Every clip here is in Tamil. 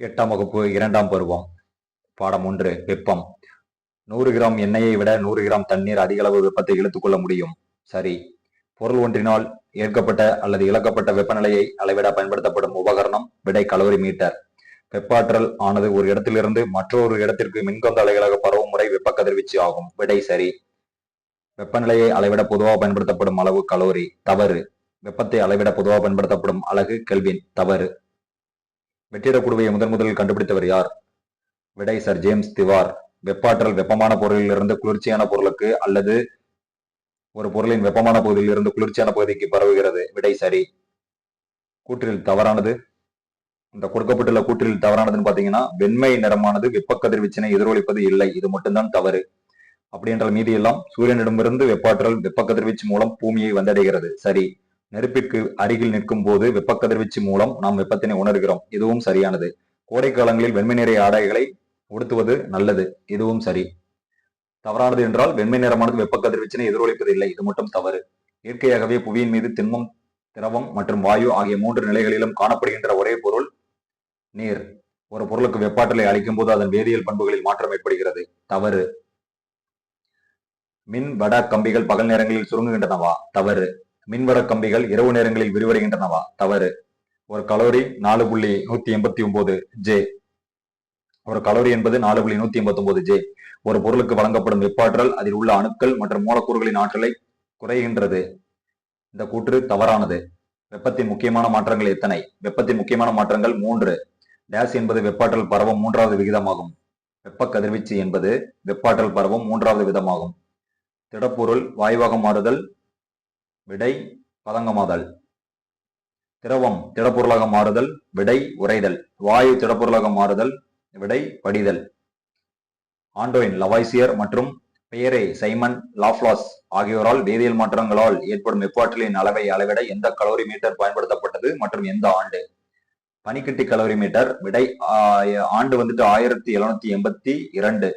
எட்டாம் வகுப்பு இரண்டாம் பருவம். பாடம் ஒன்று வெப்பம். நூறு கிராம் எண்ணெயை விட நூறு கிராம் தண்ணீர் அதிக அளவு வெப்பத்தை இழுத்துக்கொள்ள முடியும். சரி. பொருள் ஒன்றினால் ஏற்கப்பட்ட அல்லது இழக்கப்பட்ட வெப்பநிலையை அளவிட பயன்படுத்தப்படும் உபகரணம் விடை கலோரி மீட்டர். வெப்பாற்றல் ஆனது ஒரு இடத்திலிருந்து மற்றொரு இடத்திற்கு மின்காந்த அலைகளாக பரவும் முறை வெப்ப கதிர்வீச்சு ஆகும். விடை சரி. வெப்பநிலையை அளவிட பொதுவாக பயன்படுத்தப்படும் அளவு கலோரி தவறு. வெப்பத்தை அளவிட பொதுவாக பயன்படுத்தப்படும் அலகு கெல்வின் தவறு. வெற்றிடக்குடுவையை முதன் முதலில் கண்டுபிடித்தவர் யார்? விடை சர் ஜேம்ஸ் திவார். வெப்பாற்றல் வெப்பமான பொருளிலிருந்து குளிர்ச்சியான பொருளுக்கு அல்லது ஒரு பொருளின் வெப்பமான பகுதியிலிருந்து குளிர்ச்சியான பகுதிக்கு பரவுகிறது. விடை சரி. கூற்றில் தவறானது. இந்த கொடுக்கப்பட்டுள்ள கூற்றில் தவறானதுன்னு பாத்தீங்கன்னா வெண்மை நிறமானது வெப்ப கதிர்வீச்சினை எதிரொலிப்பது இல்லை. இது மட்டும்தான் தவறு. அப்படி என்றால் மீதி எல்லாம் சூரியனிடமிருந்து வெப்பாற்றல் வெப்ப கதிர்வீச்சு மூலம் பூமியை வந்தடைகிறது. சரி. நெருப்பிற்கு அருகில் நிற்கும் போது வெப்பக்கதிர்வீச்சு மூலம் நாம் வெப்பத்தினை உணர்கிறோம். இதுவும் சரியானது. கோடை காலங்களில் வெண்மை நிறை ஆடைகளை உடுத்துவது நல்லது. இதுவும் சரி. தவறானது என்றால் வெண்மை நிறமானது வெப்பக்கதிர்வீச்சினை எதிரொலிப்பது இல்லை. இது மட்டும் தவறு. இயற்கையாகவே புவியின் மீது திண்மம் திரவம் மற்றும் வாயு ஆகிய மூன்று நிலைகளிலும் காணப்படுகின்ற ஒரே பொருள் நீர். ஒரு பொருளுக்கு வெப்பாற்றலை அளிக்கும் போது அதன் வேதியியல் பண்புகளில் மாற்றம் ஏற்படுகிறது. தவறு. மின் வட கம்பிகள் பகல் நேரங்களில் சுருங்குகின்றனவா? தவறு. மின்வர கம்பிகள் இரவு நேரங்களில் விரிவடைகின்றனவா? தவறு. ஒரு கலோரி நாலு புள்ளி நூத்தி எண்பத்தி ஒன்பது ஜே ஒரு கலோரி என்பது நாலு புள்ளி நூத்தி எண்பத்தி ஒன்பது ஜே ஒரு பொருளுக்கு வழங்கப்படும் வெப்பாற்றல் அதில் உள்ள அணுக்கள் மற்றும் மூலக்கூறுகளின் ஆற்றலை குறைகின்றது. இந்த கூற்று தவறானது. வெப்பத்தின் முக்கியமான மாற்றங்கள் எத்தனை? வெப்பத்தின் முக்கியமான மாற்றங்கள் மூன்று. டேஸ் என்பது வெப்பாற்றல் பரவும் மூன்றாவது விகிதமாகும். வெப்ப கதிர்வீச்சு என்பது வெப்பாற்றல் பரவும் மூன்றாவது விதமாகும். திடப்பொருள் வாயுவாக மாறுதல் விடை பதங்கமாதல். திரவம் திடப்பொருளாக மாறுதல் விடை உறைதல். வாயு திடப்பொருளாக மாறுதல் விடை படிதல். ஆண்டோயின் லவாய்சியர் மற்றும் பெயரே சைமன் லாப்லாஸ் ஆகியோரால் வேதியியல் மாற்றங்களால் ஏற்படும் வெப்பாற்றலின் அளவை அளவிட எந்த கலோரி மீட்டர் பயன்படுத்தப்பட்டது மற்றும் எந்த ஆண்டு? பனிக்கட்டி கலோரி மீட்டர் விடை ஆண்டு வந்துட்டு ஆயிரத்தி எழுநூத்தி எண்பத்தி இரண்டு.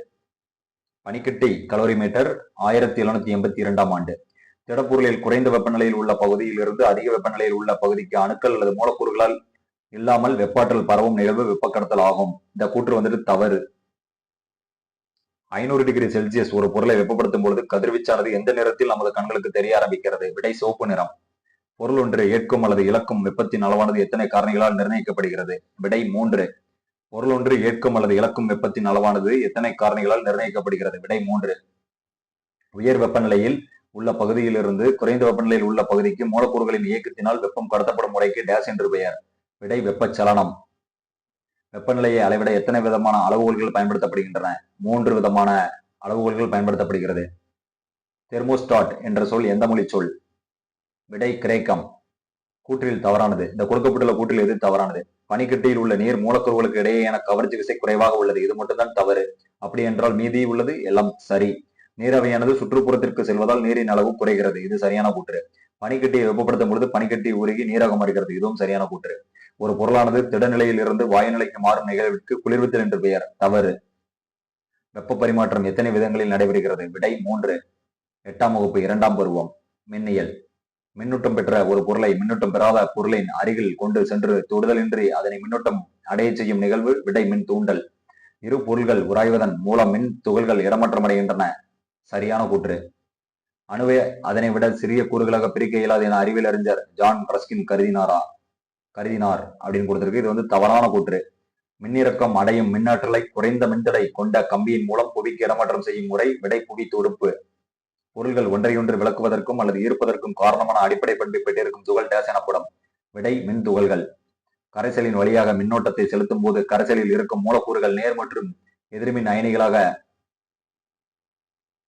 பனிக்கட்டி கலோரி மீட்டர் ஆயிரத்தி எழுநூத்தி எண்பத்தி இரண்டாம் ஆண்டு. திடப்பொருளில் குறைந்த வெப்பநிலையில் உள்ள பகுதியில் இருந்து அதிக வெப்பநிலையில் உள்ள பகுதிக்கு அணுக்கள் அல்லது மூலக்கூறுகளால் இல்லாமல் வெப்பாற்றல் பரவும் நிகழ்வு வெப்பக்கடத்தல் ஆகும். இந்த கூற்று வந்துட்டு தவறு. ஐநூறு டிகிரி செல்சியஸ் ஒரு பொருளை வெப்பப்படுத்தும் பொழுது கதிர்வீச்சானது எந்த நிறத்தில் நமது கண்களுக்கு தெரிய ஆரம்பிக்கிறது? விடை சிவப்பு நிறம். பொருள் ஒன்று ஏற்கும் அல்லது இழக்கும் வெப்பத்தின் அளவானது எத்தனை காரணிகளால் நிர்ணயிக்கப்படுகிறது? விடை மூன்று. பொருள் ஒன்று ஏற்கும் அல்லது இழக்கும் வெப்பத்தின் அளவானது எத்தனை காரணிகளால் நிர்ணயிக்கப்படுகிறது? விடை மூன்று. உயர் வெப்பநிலையில் உள்ள பகுதியிலிருந்து குறைந்த வெப்பநிலையில் உள்ள பகுதிக்கு மூலக்கூறுகளின் இயக்கத்தினால் வெப்பம் கடத்தப்படும் முறைக்கு டேஸ் என்று பெயர். விடை வெப்பச்சலனம். வெப்பநிலையை அளவிட எத்தனை விதமான அளவுகோல்கள் பயன்படுத்தப்படுகின்றன? மூன்று விதமான அளவுகோல்கள் பயன்படுத்தப்படுகிறது. தெர்மோஸ்டாட் என்ற சொல் எந்த மொழி சொல்? விடை கிரேக்கம். கூற்றில் தவறானது. இந்த கொடுக்கப்பட்டுள்ள கூற்றில் எது தவறானது? பனிக்கட்டியில் உள்ள நீர் மூலக்கூறுகளுக்கு இடையேயான கவர்ச்சி விசை குறைவாக உள்ளது. இது மட்டும்தான் தவறு. அப்படி என்றால் மீதி உள்ளது எல்லாம் சரி. நீரவையானது சுற்றுப்புறத்திற்கு செல்வதால் நீரின் அளவு குறைகிறது. இது சரியான கூற்று. பனிக்கட்டியை வெப்பப்படுத்தும் பொழுது பனிக்கட்டி உருகி நீராக மாறுகிறது இதுவும் சரியான கூற்று. ஒரு பொருளானது திடநிலையில் இருந்து வாயுநிலைக்கு மாறும் நிகழ்விற்கு குளிர்வித்தல் என்று பெயர். தவறு. வெப்ப பரிமாற்றம் எத்தனை விதங்களில் நடைபெறுகிறது? விடை மூன்று. எட்டாம் வகுப்பு இரண்டாம் பருவம். மின்னியல். மின்னூட்டம் பெற்ற ஒரு பொருளை மின்னூட்டம் பெறாத பொருளின் அருகில் கொண்டு சென்று தொடுதலின்றி அதனை மின்னூட்டம் அடைய செய்யும் நிகழ்வு விடை மின் தூண்டல். இரு பொருள்கள் உராய்வதன் மூலம் மின் துகள்கள் இடமாற்றம் அடைகின்றன. சரியான கூற்று. அணுவை அதனை விட சிறிய கூறுகளாக பிரிக்க இயலாது என அறிவியல் அறிஞர் ஜான் ரஸ்கின் கருதினாரா? கருதினார் அப்படின்னு கொடுத்திருக்கு. இது வந்து தவறான கூற்று. மின்னிறக்கம் அடையும் மின்னாற்றலை குறைந்த மின்தடை கொண்ட கம்பியின் மூலம் புவிக்கு இடமாற்றம் செய்யும் முறை விடை புவி தொடுப்பு. பொருள்கள் ஒன்றையொன்று விளக்குவதற்கும் அல்லது ஈர்ப்பதற்கும் காரணமான அடிப்படை பண்பை பெற்றிருக்கும் துகள் டேஸ் எனப்படும் விடை மின் துகள்கள். கரைசலின் வழியாக மின்னோட்டத்தை செலுத்தும் போது கரைசலில் இருக்கும் மூலக்கூறுகள் நேர் மற்றும் எதிர்மின் அயனிகளாக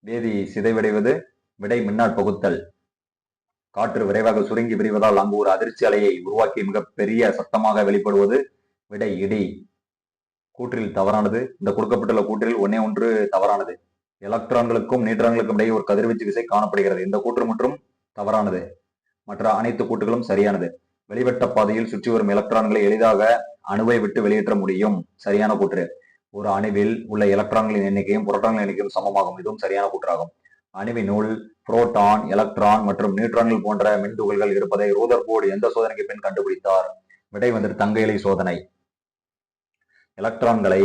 வேதி சிதைவடைவது விடை மின்னால் பகுத்தல். காற்று விரைவாக சுருங்கி விரிவதால் அங்கு ஒரு அதிர்ச்சி அலையை உருவாக்கி மிகப்பெரிய சத்தமாக வெளிப்படுவது விடை இடி. கூற்றில் தவறானது. இந்த கொடுக்கப்பட்டுள்ள கூற்றில் ஒன்னே ஒன்று தவறானது. எலக்ட்ரான்களுக்கும் நியூட்ரான்களுக்கும் இடையே ஒரு கதிர்வீச்சு விசை காணப்படுகிறது. இந்த கூற்று மற்றும் தவறானது. மற்ற அனைத்து கூட்டுகளும் சரியானது. வெளிவட்ட பாதையில் சுற்றி வரும் எலக்ட்ரான்களை எளிதாக அணுவை விட்டு வெளியேற்ற முடியும். சரியான கூற்று. ஒரு அணுவில் உள்ள எலக்ட்ரான்களின் எண்ணிக்கையும் புரோட்டான்களின் எண்ணிக்கையும் சமமாகும். இதுவும் சரியான கூற்றாகும். அணுவினுள் புரோட்டான் எலக்ட்ரான் மற்றும் நியூட்ரான்கள் போன்ற மின்துகள்கள் இருப்பதை ரூதர்போர்டு எந்த சோதனைக்கு பின் கண்டுபிடித்தார்? விடை வந்துட்டு தங்க இலை சோதனை. எலக்ட்ரான்களை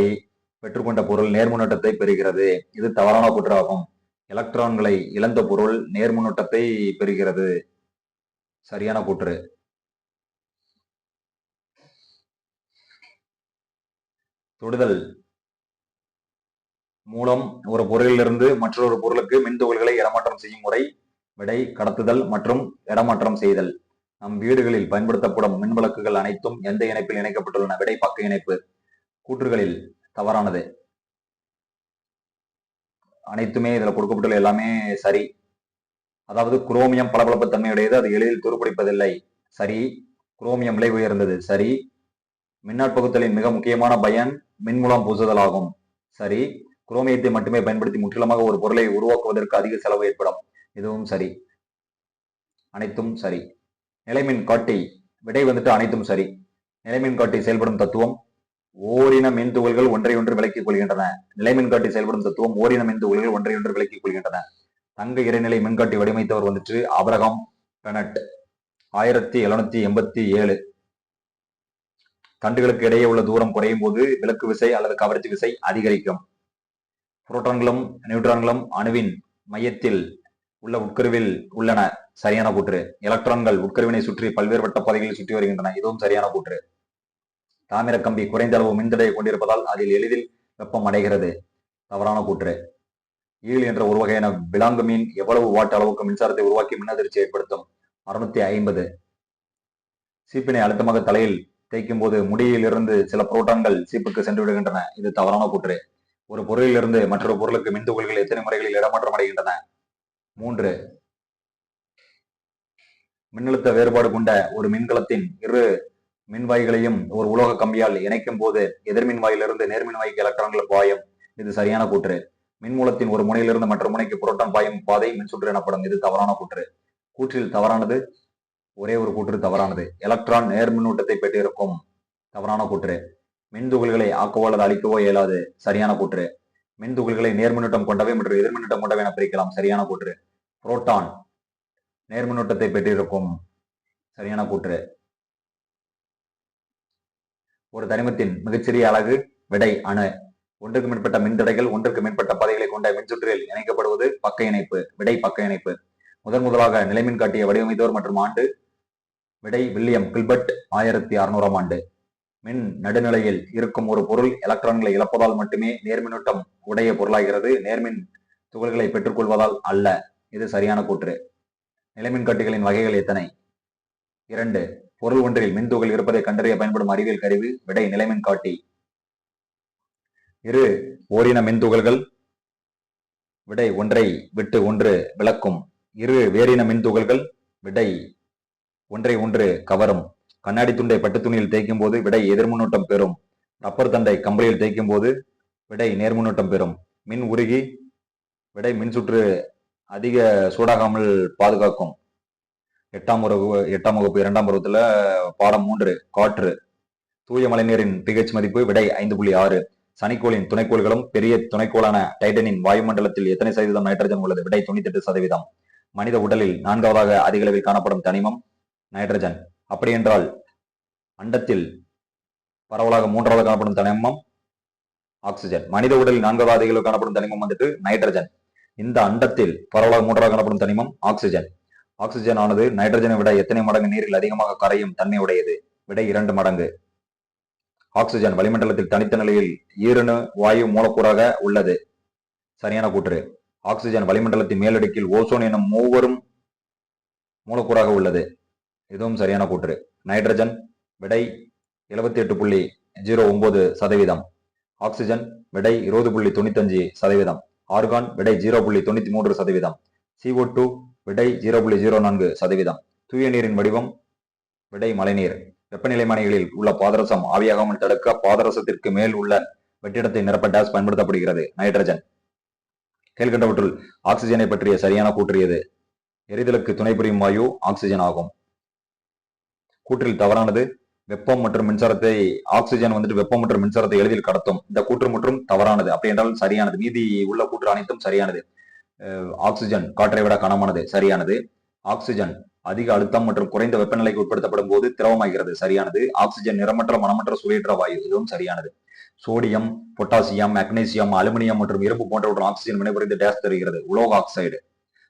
பெற்றுக்கொண்ட பொருள் நேர்முன்னோட்டத்தை பெறுகிறது. இது தவறான கூற்றாகும். எலக்ட்ரான்களை இழந்த பொருள் நேர்முன்னோட்டத்தை பெறுகிறது. சரியான கூற்று. தொடுதல். மூலம் ஒரு பொருளிலிருந்து மற்றொரு பொருளுக்கு மின்துகள்களை இடமாற்றம் செய்யும் முறை விடை கடத்துதல் மற்றும் இடமாற்றம் செய்தல். நம் வீடுகளில் பயன்படுத்தப்படும் மின் விளக்குகள் அனைத்தும் எந்த இணைப்பில் இணைக்கப்பட்டுள்ளன? விடை பக்க இணைப்பு. கூற்றுகளில் தவறானது. அனைத்துமே இதில் கொடுக்கப்பட்டுள்ள எல்லாமே சரி. அதாவது குரோமியம் பளபளப்பு தன்மையுடையது அது எளிதில் துருப்பிடிப்பதில்லை. சரி. குரோமியம் விலை உயர்ந்தது. சரி. மின்னாற்பகுத்தலின் மிக முக்கியமான பயன் மின்மூலம் பூசுதல் ஆகும் சரி. குரோமியத்தை மட்டுமே பயன்படுத்தி முற்றிலுமாக ஒரு பொருளை உருவாக்குவதற்கு அதிக செலவு ஏற்படும். இதுவும் சரி. அனைத்தும் சரி. நிலைமின் காட்டி விடை வந்துட்டு அனைத்தும் சரி. நிலைமின் காட்டி செயல்படும் தத்துவம் ஓரின மின் துகள்கள் ஒன்றை ஒன்று விலக்கிக் கொள்கின்றன. நிலைமின் காட்டி செயல்படும் தத்துவம் ஓரின மின் துகள்கள் ஒன்றை ஒன்று விலக்கிக் கொள்கின்றன. தங்க இறைநிலை மின்காட்டி வடிவமைத்தவர் வந்துட்டு அபரகம் பெனட். ஆயிரத்தி எழுநூத்தி எண்பத்தி ஏழு. தண்டுகளுக்கு இடையே உள்ள தூரம் குறையும் போது விலக்கு விசை அல்லது கவர்ச்சி விசை அதிகரிக்கும். புரோட்டான்களும் நியூட்ரான்களும் அணுவின் மையத்தில் உள்ள உட்கருவில் உள்ளன. சரியான கூற்று. எலக்ட்ரான்கள் உட்கருவினை சுற்றி பல்வேறு வட்ட பாதைகளில் சுற்றி வருகின்றன. இதுவும் சரியான கூற்று. தாமிர கம்பி குறைந்த அளவு மின்தடையை கொண்டிருப்பதால் அதில் எளிதில் வெப்பம் அடைகிறது. தவறான கூற்று. ஈல் என்ற ஒரு வகையான விலாங்கு மீன் எவ்வளவு வாட் அளவுக்கு மின்சாரத்தை உருவாக்கி மின்னதிர்ச்சி ஏற்படுத்தும்? அறுநூத்தி ஐம்பது. சீப்பினை அழுத்தமாக தலையில் தேய்க்கும் போது முடியில் இருந்து சில புரோட்டான்கள் சீப்புக்கு சென்று விடுகின்றன. இது தவறான கூற்று. ஒரு பொருளிலிருந்து மற்றொரு பொருளுக்கு மின்துகள்கள் எத்தனை முறைகளில் இடமாற்றம் அடைகின்றன மூன்று. மின்னழுத்த வேறுபாடு கொண்ட ஒரு மின்கலத்தின் இரு மின்வாய்களையும் ஒரு உலோக கம்பியால் இணைக்கும் போது எதிர்மின்வாயிலிருந்து நேர்மின்வாய்க்கு எலக்ட்ரான்கள் பாயும். இது சரியான கூற்று. மின்மூலத்தின் ஒரு முனையிலிருந்து மற்ற முனைக்கு புரோட்டான் பாயும் பாதை மின்சுற்று எனப்படும். இது தவறான கூற்று. கூற்றில் தவறானது ஒரே ஒரு கூற்று தவறானது. எலக்ட்ரான் நேர்மின்னூட்டத்தை பெற்றிருக்கும். தவறான கூற்று. மின்துகள்களை ஆக்கவோ அல்லது அழிக்கவோ இயலாது. சரியான கூற்று. மின்துகள்களை நேர்மின்னூட்டம் கொண்டவை மற்றும் எதிர்மின்னூட்டம் கொண்டவை என பிரிக்கலாம். சரியான கூற்று. புரோட்டான் நேர்மின்னூட்டத்தை பெற்றிருக்கும். சரியான கூற்று. ஒரு தனிமத்தின் மிகச்சிறிய அழகு விடை அணு. ஒன்றுக்கு மேற்பட்ட மின்தடைகள் ஒன்றுக்கு மேற்பட்ட பாதைகளை கொண்ட மின்சுற்றில் இணைக்கப்படுவது பக்க இணைப்பு விடை பக்க இணைப்பு. முதன் முதலாக நிலைமின் காட்டிய வடிவமைத்தோர் மற்றும் ஆண்டு. விடை வில்லியம் கில்பர்ட் ஆயிரத்தி அறுநூறாம் ஆண்டு. மின் நடுநிலையில் இருக்கும் ஒரு பொருள் எலக்ட்ரான்களை இழப்பதால் மட்டுமே நேர்மின்னூட்டம் உடைய பொருளாகிறது. நேர்மின் துகள்களை பெற்றுக்கொள்வதால் அல்ல. இது சரியான கூற்று. நிலைமின் காட்டிகளின் வகைகள் எத்தனை? இரண்டு. பொருள் ஒன்றில் மின்துகள் இருப்பதை கண்டறிய பயன்படும் அறிவியல் கருவி விடை நிலைமின் காட்டி. இரு. ஓரின மின்துகள்கள் விடை ஒன்றை விட்டு ஒன்று விளக்கும். இரு. வேறின மின்துகள்கள் விடை ஒன்றை ஒன்று கவரும். கண்ணாடி துண்டை பட்டு துணியில் தேய்க்கும் போது விடை எதிர்முன்னோட்டம் பெறும். ரப்பர் தண்டை கம்பளியில் தேய்க்கும் போது விடை நேர்முன்னோட்டம் பெறும். மின் உருகி விடை மின் சுற்று அதிக சூடாகாமல் பாதுகாக்கும். எட்டாம் வகுப்பு எட்டாம் வகுப்பு இரண்டாம் பருவத்துல பாடம் மூன்று காற்று. தூய மழைநீரின் பிஹெச் மதிப்பு விடை ஐந்து புள்ளி ஆறு. சனிக்கோளின் துணைக்கோள்களும் பெரிய துணைக்கோளான டைட்டனின் வாயுமண்டலத்தில் எத்தனை சதவீதம் நைட்ரஜன் உள்ளது? விடை தொண்ணூத்தி எட்டு சதவீதம். மனித உடலில் நான்காவதாக அதிக அளவில் காணப்படும் தனிமம் நைட்ரஜன். அப்படி என்றால் அண்டத்தில் பரவலாக மூன்றாவது காணப்படும் தனிமம் ஆக்சிஜன். மனித உடலில் நான்காவது அதிக காணப்படும் தனிமம் வந்துட்டு நைட்ரஜன். இந்த அண்டத்தில் பரவலாக மூன்றாவது காணப்படும் தனிமம் ஆக்சிஜன். ஆக்சிஜன் ஆனது நைட்ரஜனை விட எத்தனை மடங்கு நீரில் அதிகமாக கரையும் தன்மை உடையது? விடை இரண்டு மடங்கு. ஆக்சிஜன் வளிமண்டலத்தில் தனித்த நிலையில் ஈரணு வாயு மூலக்கூறாக உள்ளது. சரியான கூற்று. ஆக்சிஜன் வளிமண்டலத்தின் மேலடுக்கில் ஓசோன் எனும் மூவரும் மூலக்கூறாக உள்ளது. இதுவும் சரியான கூற்று. நைட்ரஜன் விடை எழுபத்தி எட்டு புள்ளி ஜீரோ ஒன்பது சதவீதம். ஆக்சிஜன் விடை இருபது புள்ளி தொண்ணூத்தஞ்சு சதவீதம். ஆர்கான் விடை ஜீரோ புள்ளி தொண்ணூத்தி மூன்று சதவீதம். சிஓ டூ விடை ஜீரோ புள்ளி ஜீரோ நான்கு சதவீதம். தூய நீரின் வடிவம் விடை மழைநீர். வெப்பநிலை மனைகளில் உள்ள பாதரசம் ஆவியாகாமல் தடுக்க பாதரசத்திற்கு மேல் உள்ள வெற்றிடத்தை நிரப்ப டேஸ் பயன்படுத்தப்படுகிறது. நைட்ரஜன். கீழ்கண்டவற்றுள் ஆக்சிஜனை பற்றிய சரியான கூற்று எரிதலுக்கு துணை புரியும் வாயு ஆக்சிஜன் ஆகும். கூற்றில் தவறானது வெப்பம் மற்றும் மின்சாரத்தை ஆக்சிஜன் வந்துட்டு வெப்பம் மற்றும் மின்சாரத்தை எளிதில் கடத்தும். இந்த கூற்று மற்றும் தவறானது. அப்படி என்றால் சரியானது. மீதி உள்ள கூற்று அனைத்தும் சரியானது. ஆக்சிஜன் காற்றை விட கனமானது. சரியானது. ஆக்சிஜன் அதிக அழுத்தம் மற்றும் குறைந்த வெப்பநிலைக்கு உட்படுத்தப்படும் போது திரவமாகிறது. சரியானது. ஆக்சிஜன் நிறமற்ற மனமற்ற சுவையற்ற வாயு. இதுவும் சரியானது. சோடியம் பொட்டாசியம் மெக்னீசியம் அலுமினியம் மற்றும் இரும்பு போன்றவற்றுடன் ஆக்சிஜன் வினைபுரிந்து டேஸ் தருகிறது. உலோக oxide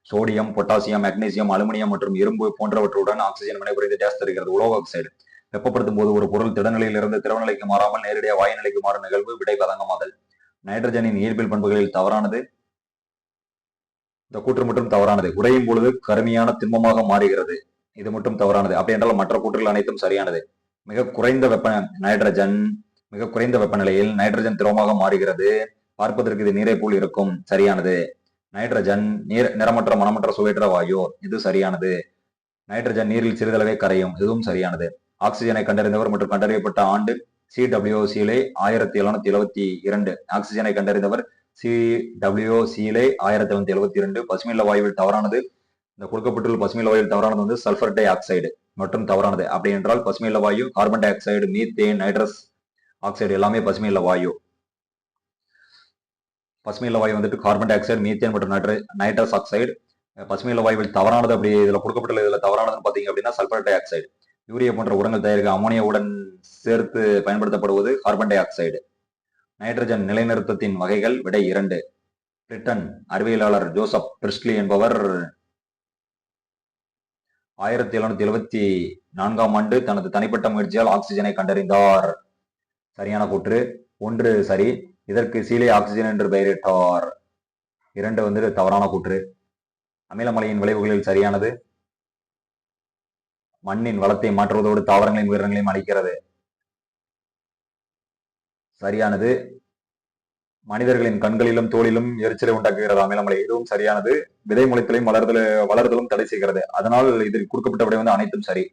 sodium potassium magnesium aluminium மற்றும் இரும்பு போன்றவற்றுடன் ஆக்சிஜன் வினைபுரிந்து டேஸ் தருகிறது. உலோக ஆக்சைடு வெப்பப்படுத்தும் போது ஒரு பொருள் திடநிலையிலிருந்து திரவநிலைக்கு மாறாமல் நேரடியாக வாயு நிலைக்கு மாறும் நிகழ்வு விடை பதங்கமாதல். நைட்ரஜனின் இயற்பியல் பண்புகளில் தவறானது. இந்த கூற்று மட்டும் தவறானது. உடையும் பொழுது கருமையான திண்மமாக மாறுகிறது. இது மட்டும் தவறானது. அப்படி என்றால் மற்ற கூற்றுகள் அனைத்தும் சரியானது. மிக குறைந்த வெப்ப நைட்ரஜன் மிக குறைந்த வெப்பநிலையில் நைட்ரஜன் திரவமாக மாறுகிறது. பார்ப்பதற்கு இது நீரை போல் இருக்கும். சரியானது. நைட்ரஜன் நீர் நிறமற்ற மனமற்ற சுவையற்ற வாயு. இது சரியானது. நைட்ரஜன் நீரில் சிறிதளவே கரையும். இதுவும் சரியானது. ஆக்சிஜனை கண்டறிந்தவர் மற்றும் கண்டறியப்பட்ட ஆண்டு சி டபிள்யூசியிலே ஆயிரத்தி எழுநூத்தி எழுபத்தி இரண்டு. ஆக்சிஜனை கண்டறிந்தவர் சி டபிள்யூசியிலே ஆயிரத்தி எழுநூத்தி எழுபத்தி இரண்டு. பசுமில்ல வாயுவில் தவறானது இந்த கொடுக்கப்பட்டுள்ள பசுமில்ல வாயுவில் தவறானது வந்து சல்பர் டை ஆக்சைடு மற்றும் தவறானது. அப்படி என்றால் பசுமில்ல வாயு carbon dioxide methane nitrous oxide எல்லாமே பசுமையில்ல வாயு. பசுமையில்ல வாயு வந்துட்டு கார்பன் டை ஆக்சைடு மீத்தேன் மற்றும் நைட்ர நைட்ரஸ் ஆக்சைடு பசுமையில்ல வாயுவில் தவறானது அப்படி இதுல கொடுக்கப்பட்டுள்ள இதுல தவறானதுன்னு பாத்தீங்க அப்படின்னா சல்பர் டை ஆக்சைடு யூரியா போன்ற உரங்கள் தயாரிக்க அமோனியாவுடன் சேர்த்து பயன்படுத்தப்படுவது கார்பன் டை ஆக்சைடு. நைட்ரஜன் நிலைநிறுத்தத்தின் வகைகள் விடை இரண்டு. பிரிட்டன் அறிவியலாளர் ஜோசப் பிரிஸ்லி என்பவர் ஆயிரத்தி எழுநூத்தி எழுபத்தி நான்காம் ஆண்டு தனது தனிப்பட்ட முயற்சியால் ஆக்சிஜனை கண்டறிந்தார். சரியான கூற்று. ஒன்று சரி. இதற்கு சீலை ஆக்சிஜன் என்று பெயரிட்டார். இரண்டு வந்து தவறான கூற்று. அமிலமலையின் விளைவுகளில் சரியானது. மண்ணின் வளத்தை மாற்றுவதோடு தாவரங்களின் உயிரினங்களையும் அளிக்கிறது சரியானது. மனிதர்களின் கண்களிலும் தோளிலும் எரிச்சலை உண்டாக்குகிறது. அமிலமலை இதுவும் சரியானது. விதை முளைத்தலையும் வளர்தல வளர்தலும் தடை செய்கிறது. அதனால் இதில் கொடுக்கப்பட்ட விடை வந்து அனைத்தும் சரி.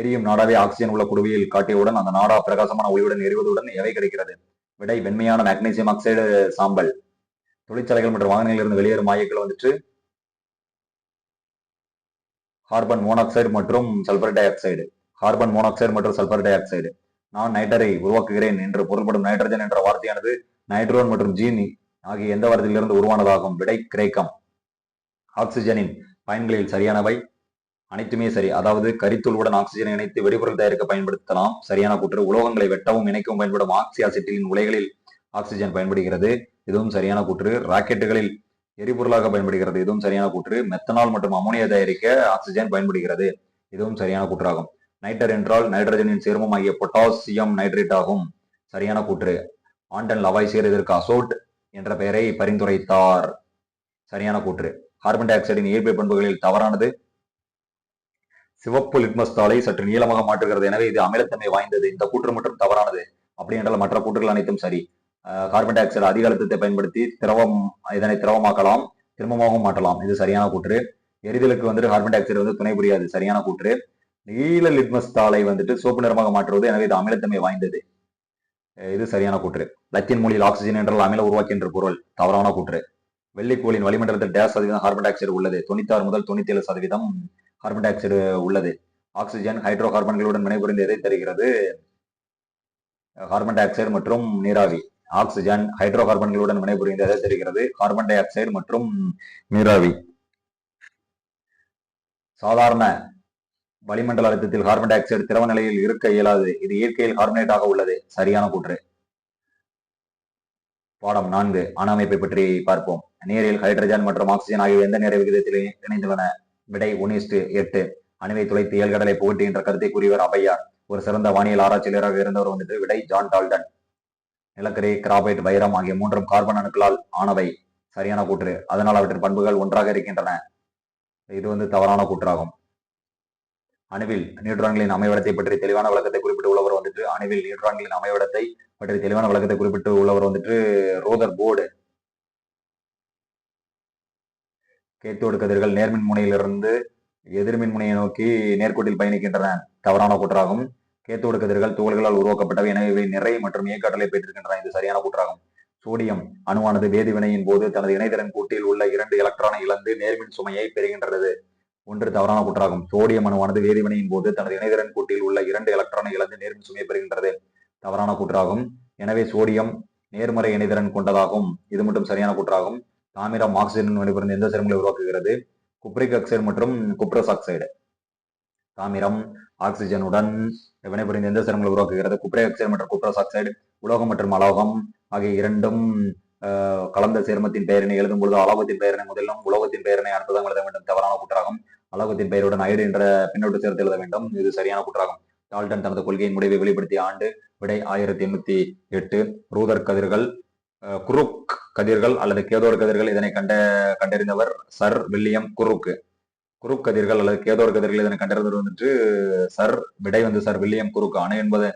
எரியும் நாடாவே ஆக்சிஜன் உள்ள குடுவையில் காட்டியவுடன் அந்த நாடா பிரகாசமான ஒளியுடன் எரிவதுடன் எவை கிடைக்கிறது? விடை வெண்மையான மேக்னீசியம் ஆக்சைடு சாம்பல். தொழிற்சாலைகள் மற்றும் வாகனங்களில் இருந்து வெளியேறும் மாயக்கள் வந்துட்டு கார்பன் மோனாக்சைடு மற்றும் sulphur dioxide carbon monoxide மற்றும் சல்பர் டை ஆக்சைடு நான் நைட்ரை உருவாக்குகிறேன் என்று பொருள்படும் நைட்ரஜன் என்ற வார்த்தையானது நைட்ரோன் மற்றும் ஜீனி ஆகிய எந்த வார்த்தையிலிருந்து உருவானதாகும்? விடை கிரேக்கம். ஆக்சிஜனின் பயன்களில் சரியானவை அனைத்துமே சரி. அதாவது கரித்தூளுடன் ஆக்சிஜனை இணைத்து வெடிபொருள் தயாரிக்க பயன்படுத்தலாம். சரியான கூற்று. உலோகங்களை வெட்டவும் இணைக்கவும் பயன்படும் ஆக்சி அசிட்டிலின் உலைகளில் ஆக்சிஜன் பயன்படுகிறது. இதுவும் சரியான கூற்று. ராக்கெட்டுகளில் எரிபொருளாக பயன்படுகிறது. இதுவும் சரியான கூற்று. மெத்தனால் மற்றும் அமோனியா தயாரிக்க ஆக்சிஜன் பயன்படுகிறது. இதுவும் சரியான கூற்றாகும். நைட்டர் என்றால் நைட்ரஜனின் சேர்மம் ஆகிய பொட்டாசியம் நைட்ரேட் ஆகும். சரியான கூற்று. ஆண்டன் லவாய்சியர் இதற்கு அசோட் என்ற பெயரை பரிந்துரைத்தார். சரியான கூற்று. கார்பன் டை ஆக்சைடின் இயற்பியல் பண்புகளில் தவறானது. சிவப்பு லிட்மஸ் தாளை சற்று நீளமாக மாற்றுகிறது. எனவே இது அமிலத்தன்மை வாய்ந்தது. இந்த கூற்று மட்டும் தவறானது. அப்படி என்றால் மற்ற கூற்றுகள் அனைத்தும் சரி. கார்பன் டை ஆக்சைடு அதிக அழுத்தத்தை பயன்படுத்தி திரவம் இதனை திரவமாக்கலாம் திரும்பமாகவும் மாற்றலாம். இது சரியான கூற்று. எரிதலுக்கு வந்துட்டு கார்பன் டை ஆக்சைடு வந்து துணை புரியாது. சரியான கூற்று. நீல லிட்மஸ் தாளை வந்துட்டு சோப்பு நிறமாக மாற்றுவது எனவே இது அமிலத்தன்மை வாய்ந்தது. இது சரியான கூற்று. லத்தீன் மொழியில் ஆக்சிஜன் என்றால் அமில உருவாக்கின்ற பொருள். தவறான கூற்று. வெள்ளிக்கோளின் வளிமண்டலத்தில் டேஸ் சதவீதம் கார்பன் டை ஆக்சைடு உள்ளது. தொண்ணூத்தாறு முதல் தொண்ணூத்தி ஏழு சதவீதம் கார்பன் டை ஆக்சைடு உள்ளது. ஆக்சிஜன் ஹைட்ரோ கார்பன்களுடன் வினைபுரிந்து எதை தருகிறது? கார்பன் டை ஆக்சைடு மற்றும் நீராவி. ஆக்சிஜன் ஹைட்ரோ கார்பன்களுடன் வினைபுரிந்ததை தெரிகிறது. கார்பன் டை ஆக்சைடு மற்றும் நீராவி. சாதாரண வளிமண்டல அழுத்தத்தில் கார்பன் டை ஆக்சைடு திரவ நிலையில் இருக்க இயலாது. இது இயற்கையில் கார்பனேட்டாக உள்ளது. சரியான கூற்று. பாடம் நான்கு அணு அமைப்பை பற்றி பார்ப்போம். நீரில் ஹைட்ரஜன் மற்றும் ஆக்சிஜன் ஆகிய எந்த நேர விகிதத்தில் இணைந்துள்ளன? விடை ஒனிஸ்டு எட்டு. அணுவை துளைத்து ஏழ்கடலை புகட்டுகின்ற கருத்தை கூறியவர் அவையார் ஒரு சிறந்த வானியல் ஆராய்ச்சியாளராக இருந்தவர் வந்துட்டு விடை ஜான் டால்டன். நிலக்கரி கிராபைட் வைரம் ஆகிய மூன்றும் கார்பன் அணுக்களால் ஆனவை. சரியான கூற்று. அதனால் அவற்றின் பண்புகள் ஒன்றாக இருக்கின்றன. இது வந்து தவறான கூற்றாகும். அணுவில் நியூட்ரான்களின் அமைவிடத்தை பற்றி தெளிவான விளக்கத்தை குறிப்பிட்டு உள்ளவர் வந்துட்டு அணுவில் நியூட்ரான்களின் அமைவிடத்தை பற்றி தெளிவான விளக்கத்தை குறிப்பிட்டு உள்ளவர் வந்துட்டு ரோதர் போர்டு. கேத்தோடு கதிர்கள் நேர்மின் முனையிலிருந்து எதிர்மின் முனையை நோக்கி நேர்கோட்டில் பயணிக்கின்றன. தவறான கூற்றாகும். கேத்தோடு கதிர்கள் துகள்களால் உருவாக்கப்பட்டவை. எனவே இவை நிறை மற்றும் இயக்காற்றலை பெற்றிருக்கின்றன. இது சரியான கூற்றாகும். சோடியம் அணுவானது வேதிவினையின் போது தனது இணைதிறன் கூட்டில் உள்ள இரண்டு எலக்ட்ரானை இழந்து நேர்மின் சுமையை பெறுகின்றது. ஒன்று தவறான கூற்றாகும். சோடியம் அணுவானது வேதிவினையின் போது தனது இணைதிறன் கூட்டில் உள்ள இரண்டு எலக்ட்ரானை இழந்து நேர்மின் சுமையை பெறுகின்றது. தவறான கூற்றாகும். எனவே சோடியம் நேர்மறை இணைதிறன் கொண்டதாகும். இது மட்டும் சரியான கூற்றாகும். தாமிரம் ஆக்சிஜன் வெளிப்புறம் எந்த சேர்மங்களை உருவாக்குகிறது? குப்ரிக் ஆக்சைடு மற்றும் குப்ரஸ் ஆக்சைடு. தாமிரம் ஆக்சிஜனுடன் வினைபுரிந்து எந்த சேர்மங்களை உருவாக்குகிறது? குப்ரே ஆக்சைடு மற்றும் குப்ரோஸ் ஆக்சைடு உலோகம் மற்றும் அலோகம் ஆகிய இரண்டும் கலந்த சேர்மத்தின் பெயரினை எழுதும் பொழுது அலோகத்தின் பெயரினை முதலும் உலோகத்தின் பெயரினை அடுத்ததாக எழுத வேண்டும். தவறான குற்றாகும். அலோகத்தின் பெயருடன் ஐடு என்ற பின்னோட்டு சேர்த்து எழுத வேண்டும். இது சரியான குற்றாகும். டால்டன் தனது கொள்கையின் முடிவை வெளிப்படுத்திய ஆண்டு விடை ஆயிரத்தி எண்ணூத்தி எட்டு. ரூதர் கதிர்கள் குருக் கதிர்கள் அல்லது கேதோர் கதிர்கள் இதனை கண்ட கண்டறிந்தவர் சர் வில்லியம் குருக். குருக் கதிர்கள் அல்லது கேதோர் கதிர்கள் இதனை கண்டறிந்தவர் வந்துட்டு சர் விடை வந்து சர் வில்லியம் குறுக்கு அணு என்பது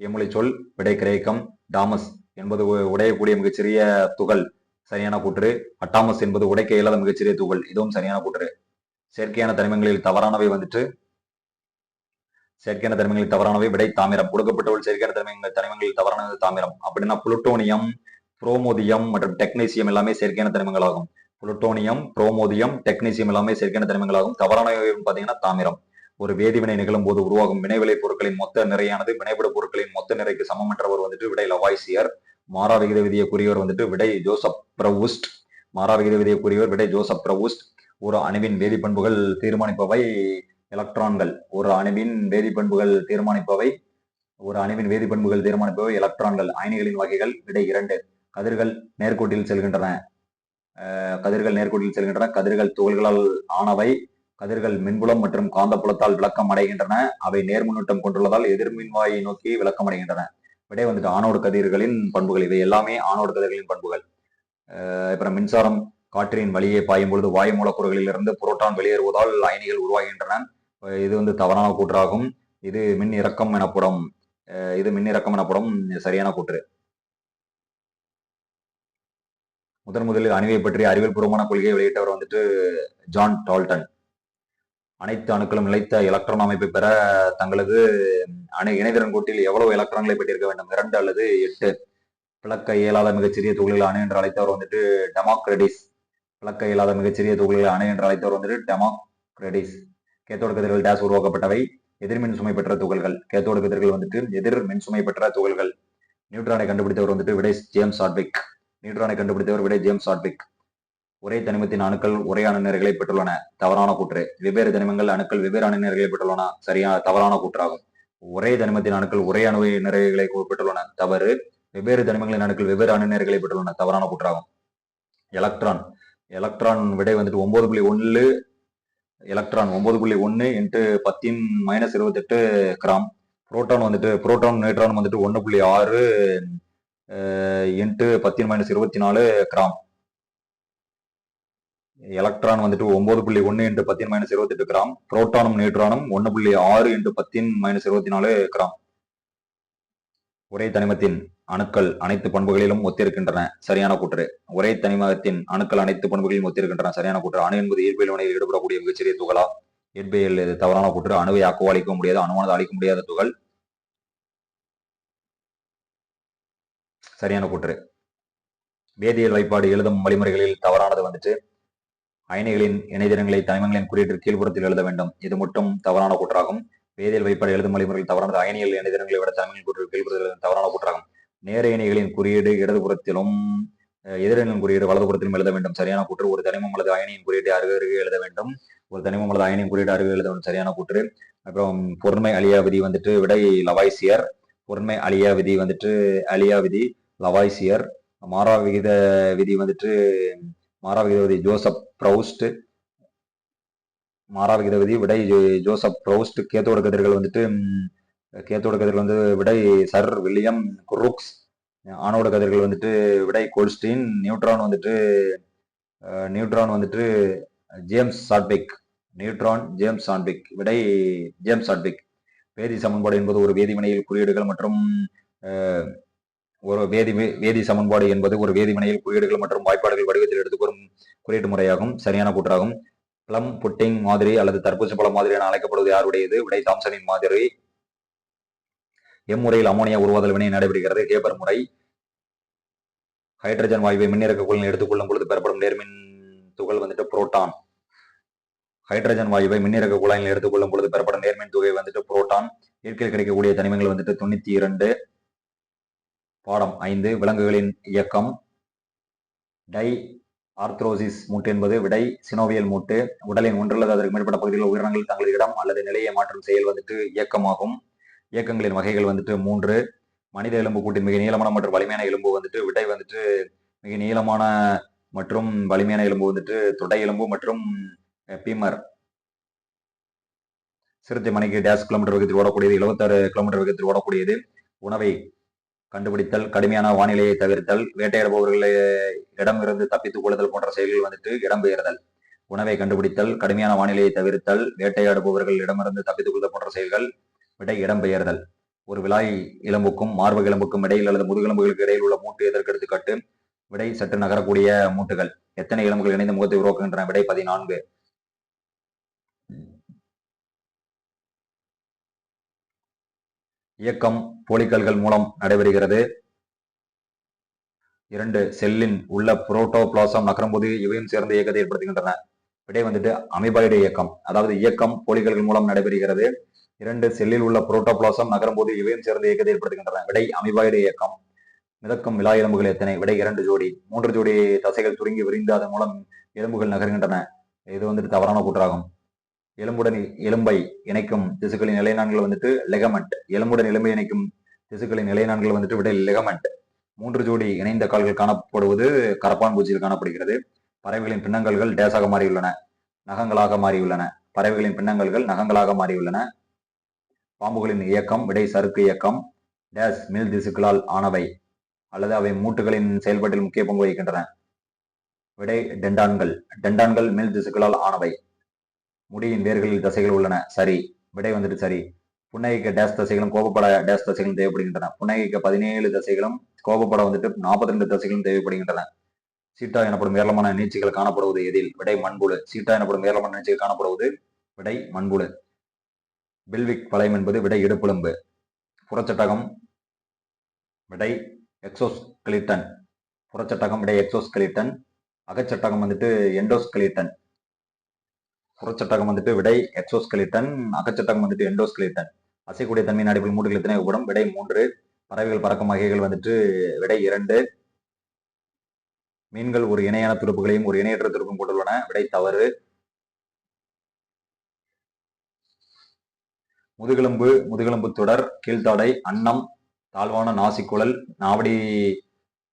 எம்மொழி சொல் விடை கிரேக்கம் டாமஸ் என்பது உடையக்கூடிய மிகச்சிறிய துகள் சரியான கூற்று. அட்டாமஸ் என்பது உடைக்க இயலாத மிகச்சிறிய துகள் இதுவும் சரியான கூற்று. செயற்கையான தனிமங்களில் தவறானவை வந்துட்டு செயற்கையான தனிமங்களில் தவறானவை விடை தாமிரம். கொடுக்கப்பட்டவள் செயற்கையான தனிமங்கள் தனிமங்களில் தவறானது தாமிரம். அப்படின்னா புளுட்டோனியம் புரோமோதியம் மற்றும் டெக்னீசியம் எல்லாமே செயற்கையான தனிமங்களாகும். புளுட்டோனியம் புரோமோதியம் டெக்னீசியம் எல்லாமே செயற்கையான தனிமங்களாகும் தவறான பாத்தீங்கன்னா தாமிரம். ஒரு வேதிவினை நிகழும் போது உருவாகும் வினைவிளை பொருட்களின் மொத்த நிறையானது வினைபடு பொருட்களின் மொத்த நிறைக்கு சமமற்றவர் வந்துட்டு விடை லவாய்சியர். மாறா விகித விதியை கூறியவர் வந்துட்டு விடை ஜோசப் பிரவுஸ்ட். மாறா விகித விதியை கூறியவர் விடை ஜோசப் பிரவுஸ்ட். ஒரு அணுவின் வேதிப்பண்புகள் தீர்மானிப்பவை எலக்ட்ரான்கள். ஒரு அணுவின் வேதிப்பண்புகள் தீர்மானிப்பவை ஒரு அணுவின் வேதிப்பண்புகள் தீர்மானிப்பவை எலக்ட்ரான்கள். அயனிகளின் வகைகள் விடை இரண்டு. கதிர்கள் நேர்கோட்டில் செல்கின்றன. கதிர்கள் நேர்கோட்டில் செல்கின்றன. கதிர்கள் துகள்களால் ஆனவை கதிர்கள் மின்புலம் மற்றும் காந்தப்புலத்தால் விளக்கம் அடைகின்றன. அவை நேர்மின்னூட்டம் கொண்டுள்ளதால் எதிர்மின்வாயை நோக்கி விளக்கம் அடைகின்றன. விடை வந்துட்டு ஆணோடு கதிர்களின் பண்புகள். இவை எல்லாமே ஆணோடு கதிர்களின் பண்புகள். அப்புறம் மின்சாரம் காற்றின் வழியே பாயும் பொழுது வாயு மூலக்கூறுகளிலிருந்து புரோட்டான் வெளியேறுவதால் அயனிகள் உருவாகின்றன. இது வந்து தவறான கூற்றாகும். இது மின் இறக்கம் எனப்படும். இது மின் இறக்கம் எனப்படும் சரியான கூற்று. முதன் முதலில் அணுவை பற்றி அறிவியல் பூர்வமான கொள்கையை வெளியிட்டவர் வந்துட்டு ஜான் டால்டன். அனைத்து அணுக்களும் நிலைத்த எலக்ட்ரான் அமைப்பை பெற தங்களது அணு இணைதிறன் கூட்டில் எவ்வளவு எலக்ட்ரான்களை பெற்றிருக்க வேண்டும்? இரண்டு அல்லது எட்டு. பிளக்க இயலாத மிகச்சிறிய துகளில் அணு என்று அழைத்தவர் வந்துட்டு டெமோக்ரடிஸ். பிளக்க இயலாத மிகச்சிறிய துகளில் அணு என்று அழைத்தவர் வந்துட்டு டெமோக்ரடிஸ். கேத்தோடு கதிர்கள் டேஸ் உருவாக்கப்பட்டவை. எதிர்மின் சுமை பெற்ற துகள்கள். கேத்தோடு கதிர்கள் வந்துட்டு எதிர் மின் சுமை பெற்ற துகள்கள். நியூட்ரானை கண்டுபிடித்தவர் வந்துட்டு விடை ஜேம்ஸ் ஆட்விக். நியூட்ரானை கண்டுபிடித்தவர் விடை ஜேம்ஸ் ஆட்விக் ஒரே தனிமத்தின் அணுக்கள் ஒரே அணுநர்களை பெற்றுள்ளன. தவறான கூற்று. வெவ்வேறு தனிமங்கள் அணுக்கள் வெவ்வேறு அணுநர்களை பெற்றுள்ளன. சரியா? தவறான கூற்றாகும். ஒரே தனிமத்தின் அணுக்கள் ஒரே அணுவை நிறைகளை பெற்றுள்ளன. தவறு. வெவ்வேறு தனிமங்களின் அணுக்கள் வெவ்வேறு அணுநர்களை பெற்றுள்ளன. தவறான கூற்றாகும். எலக்ட்ரான். எலக்ட்ரான் விடை வந்துட்டு ஒன்பது புள்ளி ஒன்று எலக்ட்ரான் ஒன்பது புள்ளி ஒன்று இன்ட்டு பத்தின் மைனஸ் இருபத்தெட்டு கிராம். புரோட்டான் வந்துட்டு புரோட்டான் நியூட்ரான் வந்துட்டு ஒன்று புள்ளி ஆறு இன்ட்டு பத்தின் மைனஸ் இருபத்தி நாலு கிராம். எலக்ட்ரான் வந்துட்டு ஒன்பது புள்ளி ஒன்று இன்ட்டு பத்தின் மைனஸ் இருபத்தெட்டு கிராம். புரோட்டானும் நியூட்ரானும் ஒன்று புள்ளி ஆறு இன்ட்டு பத்தின் மைனஸ் இருபத்தி நாலு கிராம். ஒரே தனிமத்தின் அணுக்கள் அனைத்து பண்புகளிலும் ஒத்திருக்கின்றன. சரியான கூற்று. ஒரே தனிமத்தின் அணுக்கள் அனைத்து பண்புகளிலும் ஒத்திருக்கின்றன. சரியான கூற்று. அணு என்பது இயற்பியல் வினையில் ஈடுபடக்கூடிய மிகச்சிறிய துகளா இயற்பியல் இது தவறான கூற்று. அணுவை ஆக்குவ அளிக்க முடியாது. அணுவானது அழிக்க முடியாத துகள். சரியான கூற்று. வேதியியல் வைப்பாடு எழுதும் வழிமுறைகளில் தவறானது வந்துட்டு அயனிகளின் இணைதிறங்களை தனிமங்களின் குறியீட்டு கீழ்ப்புறத்தில் எழுத வேண்டும். இது மட்டும் தவறான கூற்றாகும். வேதியியல் வைப்பாடு எழுதும் வழிமுறையில் தவறானது அயனியல் இணைதிறங்களை விட தனிமங்களின் குறியீட்டு கீழ்ப்புறத்தில் தவறான கூற்றாகும். நேர இணைகளின் குறியீடு இடதுபுறத்திலும் அஹ், எதிரணியின் குறியீடு வலதுபுறத்திலும் எழுத வேண்டும். சரியான கூற்று. ஒரு தனிமம் அல்லது அயனியின் குறியீடு அருகு அருகே எழுத வேண்டும். ஒரு தனிமம் அல்லது அயனியின் குறியீடு அருகே எழுத வேண்டும். சரியான கூற்று. அப்புறம் பொருண்மை அழியா விதி வந்துட்டு விடை லவாய்சியர் பொருண்மை அழியா விதி வந்துட்டு அழியா விதி லவாய்சியர் மாறா விகித விதி வந்துட்டு மாறா விகித விதி ஜோசப் ப்ரௌஸ்ட் மாறா விகித விதி விடை ஜோசப் ப்ரௌஸ்ட் கேத்தோட கதிர்கள் வந்துட்டு கேத்தோட கதிர்கள் வந்து விடை சர் வில்லியம் குரூக்ஸ் ஆணோட கதிர்கள் வந்துட்டு விடை கோல்ஸ்டீன் நியூட்ரான் வந்துட்டு நியூட்ரான் வந்துட்டு James Chadwick neutron James Chadwick விடை ஜேம்ஸ் சாட்பிக் வேதி சமன்பாடு என்பது ஒரு வேதிவினையில் குறியீடுகள் மற்றும் ஒரு வேதி வேதி சமன்பாடு என்பது ஒரு வேதிவினையில் குறியீடுகள் மற்றும் வாய்ப்பாடுகள் வடிவத்தில் எடுத்துக்கூறும் குறியீட்டு முறையாகும். சரியான கூற்றாகும். பிளம் புட்டிங் மாதிரி அல்லது தர்பூச பழம் மாதிரி என அழைக்கப்படுவது யாருடையது? விடை தாம்சனின் மாதிரி. எம்முறையில் அமோனியா உருவாதல் வினை நடைபெறுகிறது. கேபர் முறை ஹைட்ரஜன் வாயுவை மின்னிறக்க எடுத்துக்கொள்ளும் பொழுது பெறப்படும் நேர்மின் துகள் வந்துட்டு புரோட்டான் ஹைட்ரஜன் வாயுவை மின்னிறக்க குழாயில் எடுத்துக்கொள்ளும் பொழுது பெறப்படும் நேர்மின் தொகை வந்துட்டு புரோட்டான் இயற்கையில் கிடைக்கக்கூடிய தனிமங்கள் வந்துட்டு தொண்ணூத்தி இரண்டு. பாடம் ஐந்து விலங்குகளின் இயக்கம். டை ஆர்த்ரோசிஸ் மூட்டு என்பது விடை சினோவியல் மூட்டு. உடலின் ஒன்றல்லது அதற்கு மேற்பட்ட பகுதிகளில் உயிரினங்கள் தங்களது இடம் அல்லது நிலையை மாற்றும் செயல் வந்துட்டு இயக்கமாகும். இயக்கங்களின் வகைகள் வந்துட்டு மூன்று. மனித எலும்பு கூட்டின் மிக நீளமான மற்றும் வலிமையான எலும்பு வந்துட்டு விடை வந்துட்டு மிக நீளமான மற்றும் வலிமையான எலும்பு வந்துட்டு தொடை எலும்பு மற்றும் பீமர். சிறுத்தை மணிக்கு டேஷ் கிலோமீட்டர் வேகத்தில் ஓடக்கூடியது 76 கிலோமீட்டர் வேகத்தில் ஓடக்கூடியது. உணவை கண்டுபிடித்தல் கடுமையான வானிலையை தவிர்த்தல் வேட்டையாடுபவர்களை இடமிருந்து தப்பித்துக் கொள்ளுதல் போன்ற செயல்கள் வந்துட்டு இடம்பெயர்தல் உணவை கண்டுபிடித்தல் கடுமையான வானிலையை தவிர்த்தல் வேட்டையாடுபவர்கள் இடமிருந்து தப்பித்துக் கொள்ளுதல் போன்ற செயல்கள் விடை இடம்பெயர்தல் ஒரு விலாய் எலும்புக்கும் மார்பக எலும்புக்கும் இடையில் அல்லது முதுகெலும்புகளுக்கு இடையில் உள்ள மூட்டு எதற்கு எடுத்துக்காட்டு விடை சற்று நகரக்கூடிய மூட்டுகள். எத்தனை எலும்புகள் இணைந்து முகத்தை உருவாக்குகின்றன? விடை பதினான்கு. இயக்கம் போலிக்கல்கள் மூலம் நடைபெறுகிறது. இரண்டு செல்லின் உள்ள புரோட்டோபிளாசம் நகரும்போது இவையும் சேர்ந்து இயக்கத்தை ஏற்படுத்துகின்றன. விடை வந்துட்டு அமிபாய்டு இயக்கம் அதாவது இயக்கம் போலிகள்கள் மூலம் நடைபெறுகிறது. இரண்டு செல்லில் உள்ள புரோட்டோபிளாசம் நகரும்போது இவையும் சேர்ந்து இயக்கத்தை ஏற்படுத்துகின்றன. விடை அமிபாய்டு இயக்கம் மிதக்கும் விழா எலும்புகள் எத்தனை? விடை இரண்டு ஜோடி மூன்று ஜோடி தசைகள் துருங்கி விரிந்து அதன் மூலம் எலும்புகள் நகர்கின்றன. இது வந்துட்டு தவறான கூற்றாகும். எலும்புடன் எலும்பை இணைக்கும் திசுக்களின் நிலைநான்கள் வந்துட்டு லெகமெண்ட் எலும்புடன் எலும்பை இணைக்கும் திசுக்களின் நிலைநான்கள் வந்துட்டு விடை லெகமெண்ட் மூன்று ஜோடி இணைந்த கால்கள் காணப்படுவது கரப்பான் பூச்சியில் காணப்படுகிறது. பறவைகளின் பின்னங்கல்கள் டேஸாக மாறியுள்ளன. நகங்களாக மாறியுள்ளன. பறவைகளின் பின்னங்கல்கள் நகங்களாக மாறியுள்ளன. பாம்புகளின் இயக்கம் விடை சறுக்கு இயக்கம் டேஸ் மில் திசுக்களால் ஆனவை அல்லது அவை மூட்டுகளின் செயல்பாட்டில் முக்கிய பங்கு வகிக்கின்றன. விடை டெண்டான்கள். டெண்டான்கள் மில் திசுக்களால் ஆனவை. முடியின் வேர்களில் தசைகள் உள்ளன. சரி விடை வந்துட்டு சரி. புன்னகைக்க டேஸ் தசைகளும் கோபப்பட டேஸ் தசைகளும் தேவைப்படுகின்றன. புன்னகைக்க பதினேழு தசைகளும் கோபப்பட வந்துட்டு நாற்பத்தி ரெண்டு தசைகளும் தேவைப்படுகின்றன. சீட்டா எனப்படும் ஏராளமான நீச்சிகள் காணப்படுவது எதில்? விடை மண்புழு. சீட்டா எனப்படும் ஏராளமான நீச்சிகள் காணப்படுவது விடை மண்புழு. பில்விக் வளையம் என்பது விடை இடுப்பெலும்பு. புறச்சட்டகம் விடை எக்ஸோஸ்கெலிட்டன் புறச்சட்டகம் விடை எக்ஸோஸ்கெலிட்டன் அகச்சட்டகம் வந்துட்டு எண்டோஸ்கெலிட்டன் புறச்சட்டகம் வந்துட்டு விடை எக்ஸோஸ்கெலிட்டன் அகச்சட்டகம் வந்துட்டு எண்டோஸ்கெலிட்டன் அசைக்கூடிய தன்மை அடிப்படையில் மூட்டுகள் எத்தனை உடம் விடை மூன்று. பறவைகள் பறக்கும் வகைகள் வந்துட்டு விடை இரண்டு. மீன்கள் ஒரு இணையான துடுப்புகளையும் ஒரு இணையற்ற துடுப்பும் கொண்டுள்ளன. விடை தவறு. முதுகெலும்பு முதுகெலும்பு தொடர் கீழ்த்தாடை அன்னம் தாழ்வான நாசிக்குழல் நாவடி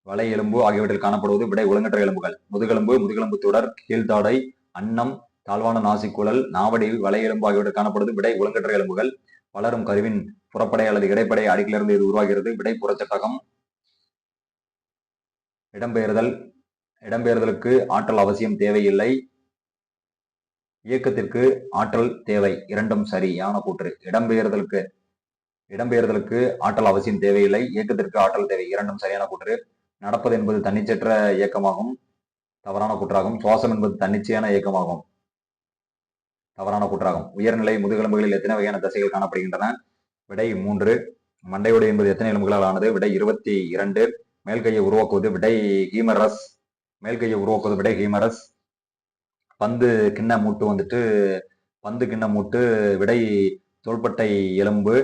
வலை எலும்பு ஆகியவற்றில் காணப்படுவது விடை ஒழுங்கற்ற எலும்புகள். முதுகெலும்பு முதுகெலும்பு தொடர் கீழ்த்தாடை அன்னம் தாழ்வான நாசிக்குழல் நாவடி வலையெலும்பு ஆகியோடு காணப்படுது காணப்படுவது விடை உலங்கற்ற எலும்புகள். வளரும் கருவின் புறப்படை அல்லது இடைப்படை அடிக்கிலிருந்து இது உருவாகிறது. விடை புறச்சட்டகம். இடம்பெயர்தல். இடம்பெயர்தலுக்கு ஆற்றல் அவசியம் தேவையில்லை. இயக்கத்திற்கு ஆற்றல் தேவை. இரண்டும் சரியான கூற்று. இடம்பெயர்தலுக்கு இடம்பெயர்தலுக்கு ஆற்றல் அவசியம் தேவையில்லை. இயக்கத்திற்கு ஆற்றல் தேவை. இரண்டும் சரியான கூற்று. நடப்பது என்பது தன்னிச்சற்ற இயக்கமாகும். தவறான கூற்றாகும். சுவாசம் என்பது தன்னிச்சையான இயக்கமாகும். தவறான கூற்றாகும். உயர்நிலை முதுகெலும்புகளில் எத்தனை வகையான தசைகள் காணப்படுகின்றன? விடை மூன்று. மண்டையோடு என்பது எத்தனை எலும்புகளால் ஆனது? விடை இருபத்தி இரண்டு. மேல்கையை உருவாக்குவது விடை ஹீமரஸ். மேல்கையை உருவாக்குவது விடை ஹீமரஸ். பந்து கிண்ண மூட்டு வந்துட்டு பந்து கிண்ண மூட்டு விடை தோள்பட்டை எலும்பு.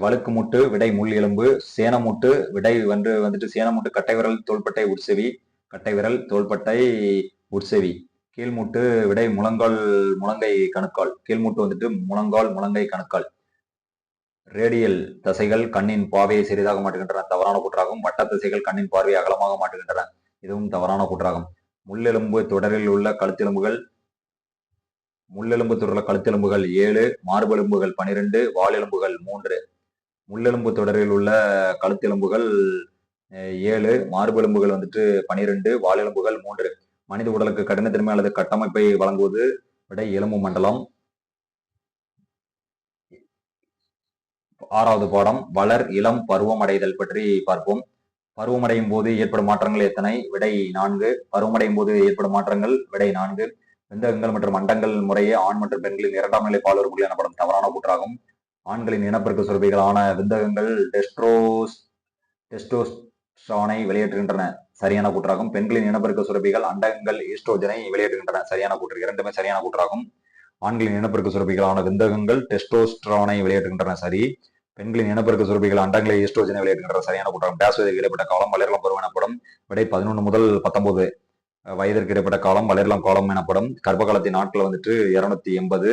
வழுக்கு மூட்டு விடை முள் எலும்பு. சேன மூட்டு விடை வந்து வந்துட்டு சேன மூட்டு கட்டை விரல் தோள்பட்டை உட்செவி. கட்டை விரல் தோள்பட்டை உட்செவி. கீழ்மூட்டு விடை முழங்கால் முழங்கை கணுக்கால். கீழ்மூட்டு வந்துட்டு முழங்கால் முழங்கை கணுக்கால். ரேடியல் தசைகள் கண்ணின் பாவையை சிறிதாக மாட்டுகின்றன தவறான கூற்றாகும். வட்ட தசைகள் கண்ணின் பார்வையை அகலமாக மாட்டுகின்றன இதுவும் தவறான கூற்றாகும். முள்ளெலும்பு தொடரில் உள்ள கழுத்தெலும்புகள் முள்ளெலும்பு தொடரில் கழுத்தெலும்புகள் ஏழு மார்பெலும்புகள் பனிரெண்டு வாலெலும்புகள் மூன்று. முள்ளெலும்பு தொடரில் உள்ள கழுத்தெலும்புகள் ஏழு மார்பெலும்புகள் வந்துட்டு பனிரெண்டு வாலெலும்புகள் மூன்று. மனித உடலுக்கு கடினத்தன்மை அல்லது கட்டமைப்பை வழங்குவது விடை எலும்பு மண்டலம். ஆறாவது பாடம் வளர் இளம் பருவமடைதல் பற்றி பார்ப்போம். பருவமடையும் போது ஏற்படும் மாற்றங்கள் எத்தனை? விடை நான்கு. பருவமடையும் போது ஏற்படும் மாற்றங்கள் விடை நான்கு. விந்தகங்கள் மற்றும் அண்டங்கள் முறையே ஆண் மற்றும் பெண்களின் இரண்டாம் நிலை பாலுறுப்புகள் எனப்படும் தவறான கூற்றாகும். ஆண்களின் இனப்பெருக்க சுரபிகளான விந்தகங்கள் டெஸ்ட்ரோஸ் டெஸ்டோஸ்ட்ரானை வெளியேற்றுகின்றன. சரியான கூற்றாகும். பெண்களின் இனப்பெருக்க சுரபிகள் அண்டகங்கள் ஈஸ்ட்ரோஜனை வெளியேற்றுகின்றன சரியான கூற்று. இரண்டுமே சரியான கூற்றாகும். ஆண்களின் இனப்பெருக்க சுரபிகளான விந்தகங்கள் டெஸ்டோஸ்ட்ரானை வெளியேற்றுகின்றன சரி. பெண்களின் இனப்பெருக்க சுரபிகள் அண்டங்களை ஈஸ்ட்ரோஜனை வெளியேற்றுகின்றன சரியான கூற்றாகும். டேஸ் விதைக்கு இடைப்பட்ட காலம் வளரலாம் பருவம் எனப்படும். விடை பதினொன்று முதல் பத்தொன்பது வயதிற்கு இடைப்பட்ட காலம் வளரலாம் காலம் எனப்படும். கர்ப்ப காலத்தின் நாட்கள் வந்துட்டு இருநூத்தி எண்பது.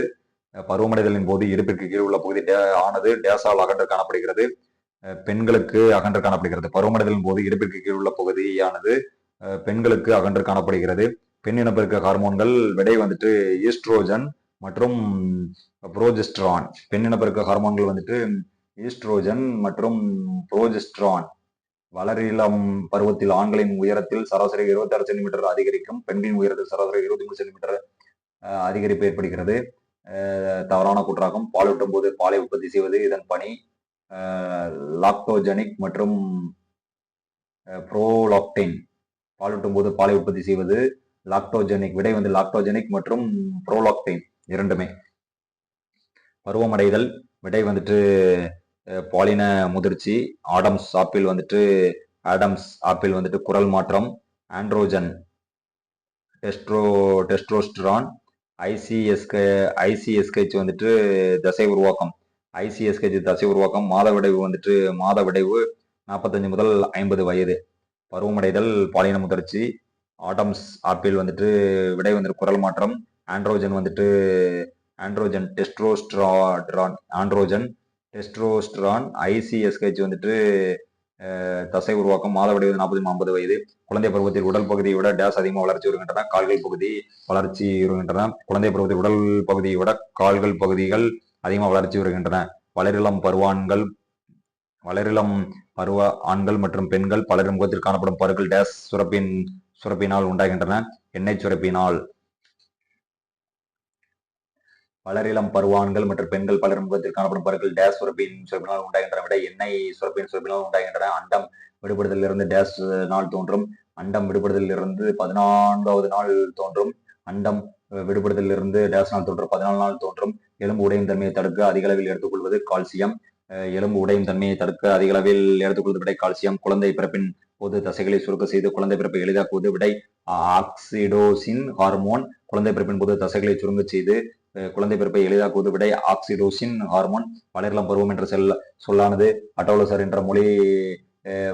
பருவமடைதலின் போது இடுப்பிற்கு கீழ் உள்ள பகுதி டே ஆனது டேசால் அகன்று காணப்படுகிறது. பெண்களுக்கு அகன்று காணப்படுகிறது. பருவமடைதலின் போது இடுப்பிற்கு கீழ் உள்ள பகுதியானது பெண்களுக்கு அகன்று காணப்படுகிறது. பெண் இனப்பெருக்க ஹார்மோன்கள் விடை வந்துட்டு ஈஸ்ட்ரோஜன் மற்றும் புரோஜெஸ்ட்ரான். பெண் இனப்பெருக்க ஹார்மோன்கள் வந்துட்டு ஈஸ்ட்ரோஜன் மற்றும் புரோஜெஸ்ட்ரான். வளரிளம் பருவத்தில் ஆண்களின் உயரத்தில் சராசரி 26 சென்டிமீட்டர் அதிகரிக்கும் பெண்களின் உயரத்தில் சராசரி இருபத்தி மூணு சென்டிமீட்டர் அஹ், அதிகரிப்பு ஏற்படுகிறது. அஹ், தவறான குற்றாகும். பாலூட்டும் போது பாலை உற்பத்தி செய்வது இதன் பணி. லாக்டோஜெனிக் மற்றும் ப்ரோலாக்டின் பாலூட்டும் போது பாலை உற்பத்தி செய்வது லாக்டோஜெனிக் விடை வந்து லாக்டோஜெனிக் மற்றும் ப்ரோலாக்டின் இரண்டுமே. பருவமடைதல் விடை வந்துட்டு பாலின முதிர்ச்சி ஆடம்ஸ் ஆப்பிள் வந்துட்டு ஆடம்ஸ் ஆப்பிள் வந்துட்டு குரல் மாற்றம் ஆண்ட்ரோஜன் டெஸ்ட்ரோ டெஸ்ட்ரோஸ்டரான் ஐசிஎஸ்கே ஐசிஎஸ்கெச் வந்துட்டு தசை உருவாக்கம். ஐசிஎஸ்கேஜி தசை உருவாக்கம் மாத விடைவு வந்துட்டு மாதவிடைவு நாற்பத்தஞ்சு முதல் ஐம்பது வயது. பருவமடைதல் பாலின முதிர்ச்சி ஆட்டம்ஸ் ஆப்பிள் வந்துட்டு விடை வந்துட்டு குரல் மாற்றம் ஆண்ட்ரோஜன் வந்துட்டு ஆண்ட்ரோஜன் டெஸ்ட்ரோஸ்ட்ரான் ஆண்ட்ரோஜன் டெஸ்ட்ரோஸ்ட்ரான் ஐசிஎஸ்கேஜி வந்துட்டு தசை உருவாக்கம் மாதவிடை நாற்பது ஐம்பது வயது. குழந்தை பருவத்தில் உடல் பகுதியை விட டேஸ் அதிகமாக வளர்ச்சி வருகின்றன கால்கள் பகுதி வளர்ச்சி வருகின்றன. குழந்தை பருவத்தில் உடல் பகுதியை விட கால்கள் பகுதிகள் அதிகமாக வளர்ச்சி வருகின்றன. வளரிளம் பருவான்கள் வளரிளம் பருவ ஆண்கள் மற்றும் பெண்கள் பலரின் முகத்தில் காணப்படும் பருக்கள் டேஸ் சுரப்பின் சுரப்பினால் உண்டாகின்றன. எண்ணெய் சுரப்பினால். வளரிளம் பருவான்கள் மற்றும் பெண்கள் பலர் முகத்தில் காணப்படும் பருக்கள் டேஸ் சுரப்பின் சுரப்பினால் உண்டாகின்றன. விட எண்ணெய் சுரப்பின் சுரப்பினால் உண்டாகின்றன. அண்டம் விடுபடுதலிலிருந்து டேஸ் நாள் தோன்றும். அண்டம் விடுபடுதலிலிருந்து பதினான்காவது நாள் தோன்றும். அண்டம் விடுபடுதலிலிருந்து டேஸ் நாள் தோன்றும் பதினாலு நாள் தோன்றும். எலும்பு உடையும் தன்மையை தடுக்க அதிக அளவில் எடுத்துக்கொள்வது கால்சியம். எலும்பு உடையும் தன்மையை தடுக்க அதிக அளவில் எடுத்துக்கொள்வது விடை கால்சியம். குழந்தை பிறப்பின் போது தசைகளை சுருக்க செய்து குழந்தை பிறப்பை எளிதாக்குவது விடை ஆக்சிடோசின் ஹார்மோன். குழந்தை பிறப்பின் போது தசைகளை சுருங்க செய்து குழந்தை பிறப்பை எளிதாக்குவது விடை ஆக்சிடோசின் ஹார்மோன். வளரிளம் பருவம் என்ற செல் சொல்லானது அட்டோலசர் என்ற மொழி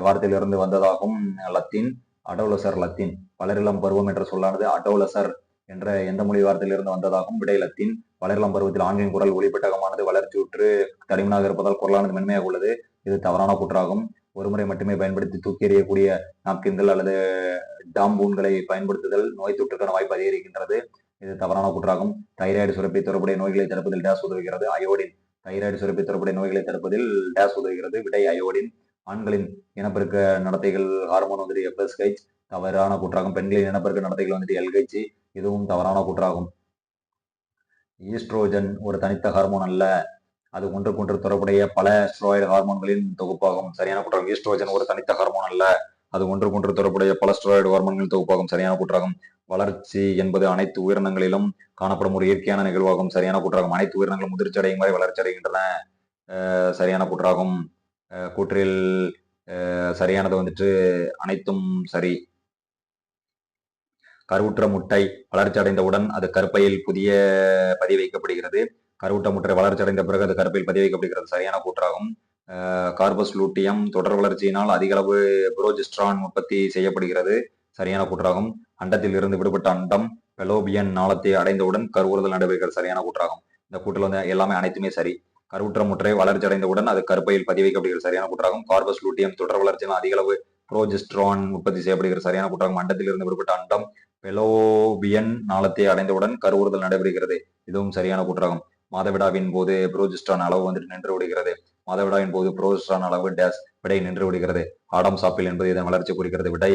வார்த்தையிலிருந்து வந்ததாகும். Latin அடோலசர் Latin. வளரிளம் பருவம் என்ற சொல்லானது அடோலசர் என்ற எந்த மொழி வார்த்தையிலிருந்து வந்ததாகவும் விடை லத்தீன் வளரிளம் பருவத்தில் ஆண்களின் குரல் ஒளிப்பெட்டகமானது வளர்ச்சியுற்று தடிமனாக இருப்பதால் குரலானது மென்மையாக உள்ளது. இது தவறான கூற்றாகும். ஒருமுறை மட்டுமே பயன்படுத்தி தூக்கி எறியக்கூடிய நாப்கின்கள் அல்லது டாம்பூன்களை பயன்படுத்துதல் நோய் தொற்றுக்கான வாய்ப்பு அதிகரிக்கின்றது. இது தவறான கூற்றாகும். தைராய்டு சுரப்பி தொடர்புடைய நோய்களை தடுப்பதில் டேஸ் உதவுகிறது. அயோடின். தைராய்டு சுரப்பி தொடர்புடைய நோய்களை தடுப்பதில் டேஸ் உதவுகிறது. விடை அயோடின். ஆண்களின் இனப்பெருக்க நடத்தைகள் ஹார்மோன் வந்துட்டு எஃப்எஸ்ஹெச் தவறான கூற்றாகும். பெண்களின் இனப்பெருக்க நடத்தைகள் வந்துட்டு எல்ஹெச் இதுவும் தவறான கூற்றாகும். ஈஸ்ட்ரோஜன் ஒரு தனித்த ஹார்மோன் அல்ல. அது ஒன்றுக்கொன்று தொடர்புடைய பல ஸ்ட்ராய்டு ஹார்மோன்களின் தொகுப்பாகும். சரியான குற்றம் ஈஸ்ட்ரோஜன் ஒரு தனித்த ஹார்மோன் அல்ல. அது ஒன்றுக்கொன்று தொடர்புடைய பல ஸ்ட்ராய்டு ஹார்மோன்களின் தொகுப்பாகும். சரியான குற்றாகும். வளர்ச்சி என்பது அனைத்து உயிரினங்களிலும் காணப்படும் ஒரு இயற்கையான நிகழ்வாகும். சரியான குற்றாகும். அனைத்து உயிரினங்களும் முதிர்ச்சி அடையும் வரை வளர்ச்சி அடைகின்றன. சரியான குற்றாகும். கூற்றில் சரியானது வந்துட்டு அனைத்தும் சரி. கருவுற்ற முட்டை வளர்ச்சி அடைந்தவுடன் அது கருப்பையில் புதிய பதிய வைக்கப்படுகிறது கருவுற்ற முட்டை வளர்ச்சி அடைந்த பிறகு அது கருப்பையில் பதிய வைக்கப்படுகிறது சரியான கூற்றாகும். கார்பஸ் லூட்டியம் தொடர் வளர்ச்சியினால் அதிக அளவு புரோஜெஸ்ட்ரான் உற்பத்தி செய்யப்படுகிறது. சரியான கூற்றாகும். அண்டத்தில் இருந்து விடுபட்ட அண்டம் பெலோபியன் நாளத்தை அடைந்தவுடன் கருவுறுதல் நடைபெறுகிறது. சரியான கூற்றாகும். இந்த கூட்டில் வந்து எல்லாமே அனைத்துமே சரி. கருவுற்ற முற்றை வளர்ச்சி அடைந்தவுடன் அது கருப்பையில் பதிய வைக்கப்படுகிறது சரியான கூற்றாகும். கார்பஸ் லூட்டியம் தொடர் வளர்ச்சியினால் அதிக அளவு உற்பத்தி செய்யப்படுகிறது. சரியான கூற்றாகும். அண்டத்தில் இருந்து விடுபட்ட அண்டம் பெலோவியன் நாளத்தை அடைந்தவுடன் கருவுறுதல் நடைபெறுகிறது. இதுவும் சரியான கூற்றாகும். மாதவிடாவின் போது புரோஜிஸ்டான் அளவு வந்துட்டு நின்று விடுகிறது. மாதவிடாவின் போது புரோஜிஸ்டான் அளவு டேஸ் விடை நின்று விடுகிறது. ஆடம் சாப்பிள் என்பது இதன் வளர்ச்சி குறிக்கிறது. விடை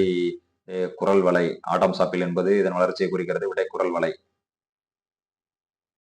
குரல் வலை. ஆடம் சாப்பிள் என்பது இதன் வளர்ச்சியை குறிக்கிறது. விடை குரல் வலை.